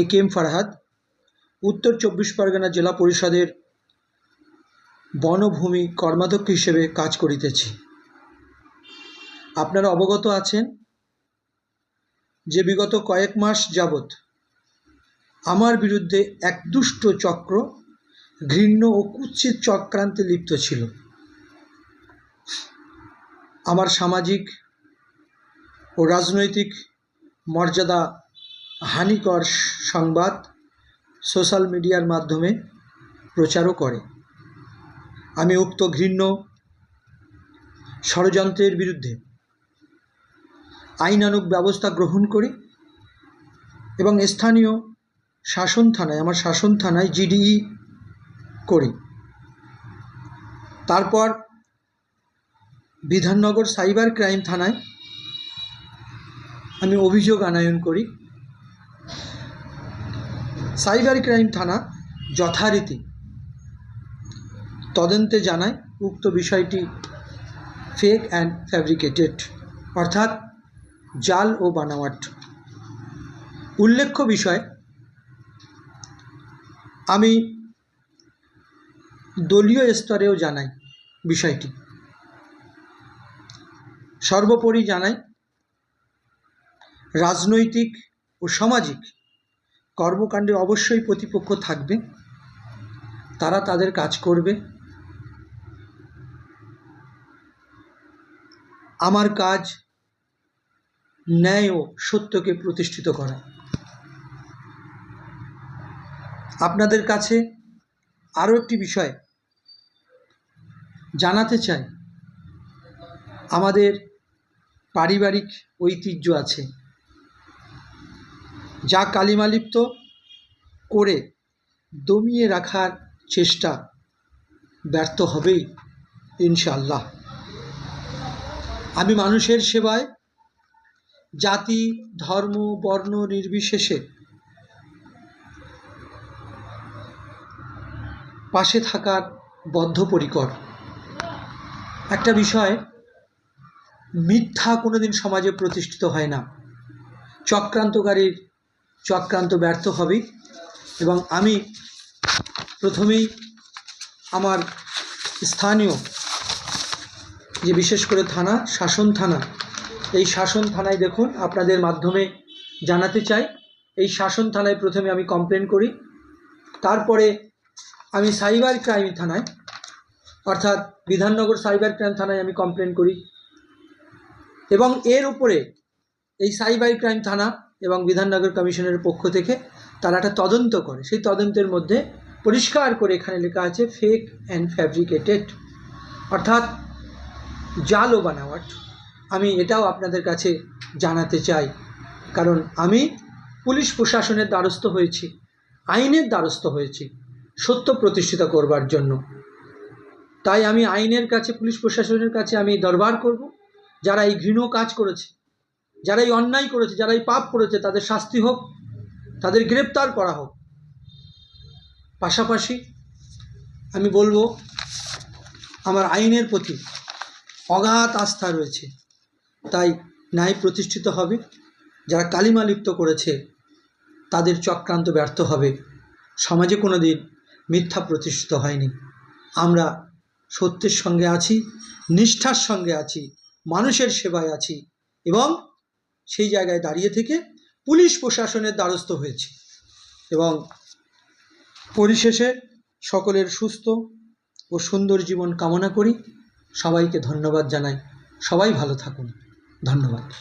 এ K M Farhad উত্তর চব্বিশ পরগনা জেলা পরিষদের বনভূমি কর্মাধ্যক্ষ হিসেবে কাজ করিতেছি। আপনারা অবগত আছেন যে বিগত কয়েক মাস যাবৎ আমার বিরুদ্ধে এক দুষ্ট চক্র ঘৃণ্য ও কুৎসিত চক্রান্তে লিপ্ত ছিল। আমার সামাজিক ও রাজনৈতিক মর্যাদা হানিকর সংবাদ সোশ্যাল মিডিয়ার মাধ্যমে প্রচারও করে। আমি উক্ত ঘৃণ্য ষড়যন্ত্রের বিরুদ্ধে আইনানুগ ব্যবস্থা গ্রহণ করি এবং স্থানীয় শাসন থানায়, আমার শাসন থানায় জিডিই করি। তারপর বিধাননগর সাইবার ক্রাইম থানায় আমি অভিযোগ আনায়ন করি। সাইবার ক্রাইম থানা যথারীতি তদন্তে জানায় উক্ত বিষয়টি ফেক অ্যান্ড ফ্যাব্রিকেটেড অর্থাৎ জাল ও বানাওয়াট। উল্লেখ্য বিষয়, আমি দলীয় স্তরেও জানাই বিষয়টি। সর্বোপরি জানাই রাজনৈতিক ও সামাজিক কর্মকাণ্ডে অবশ্যই প্রতিপক্ষ থাকবে। তারা তাদের কাজ করবে। আমার কাজ ন্যায় ও সত্যকে প্রতিষ্ঠিত করা। আপনাদের কাছে আরও একটি বিষয় জানাতে চাই। আমাদের পারিবারিক ঐতিহ্য আছে। যা কালিমালিপ্ত করে দমিয়ে রাখার চেষ্টা ব্যর্থ হবেই ইনশাল্লাহ আমি মানুষের সেবায়, জাতি, ধর্ম, বর্ণ নির্বিশেষে পাশে থাকার বদ্ধপরিকর। একটা বিষয়, মিথ্যা কোনোদিন সমাজে প্রতিষ্ঠিত হয় না। চক্রান্তকারীর চক্রান্ত ব্যর্থ হবেই এবং আমি প্রথমেই আমার স্থানীয় যে বিশেষ করে থানা, শাসন থানা, এই শাসন থানায় দেখুন আপনাদের মাধ্যমে জানাতে চাই। এই শাসন থানায় প্রথমে আমি কমপ্লেন করি। তারপরে আমি সাইবার ক্রাইম থানায়, অর্থাৎ বিধাননগর সাইবার ক্রাইম থানায় আমি কমপ্লেন করি। এবং এর উপরে এই সাইবার ক্রাইম থানা এবং বিধাননগর কমিশনের পক্ষ থেকে তারা একটা তদন্ত করে। সেই তদন্তের মধ্যে পরিষ্কার করে এখানে লেখা আছে ফেক অ্যান্ড ফ্যাব্রিকেটেড অর্থাৎ জাল ও বানাওয়াট আমি এটাও আপনাদের কাছে জানাতে চাই, কারণ আমি পুলিশ প্রশাসনের দ্বারস্থ হয়েছি, আইনের দ্বারস্থ হয়েছি সত্য প্রতিষ্ঠিত করবার জন্য। তাই আমি আইনের কাছে, পুলিশ প্রশাসনের কাছে আমি দরবার করব। যারা এই ঘৃণ কাজ করেছে যারা এই অন্যায় করেছে যারা এই পাপ করেছে, তাদের শাস্তি হোক, তাদের গ্রেপ্তার করা হোক। পাশাপাশি আমি বলব, আমার আইনের প্রতি অগাধ আস্থা রয়েছে। তাই ন্যায় প্রতিষ্ঠিত হবে। যারা কালিমা লিপ্ত করেছে, তাদের চক্রান্ত ব্যর্থ হবে। সমাজে কোনো দিন মিথ্যা প্রতিষ্ঠিত হয়নি। আমরা সত্যের সঙ্গে আছি, নিষ্ঠার সঙ্গে আছি, মানুষের সেবায় আছি এবং সেই জায়গায় দাঁড়িয়ে থেকে পুলিশ প্রশাসনের দ্বারস্থ হয়েছে এবং পরিশেষে সকলের সুস্থ ও সুন্দর জীবন কামনা করি। সবাইকে ধন্যবাদ জানাই। সবাই ভালো থাকুন। ধন্যবাদ।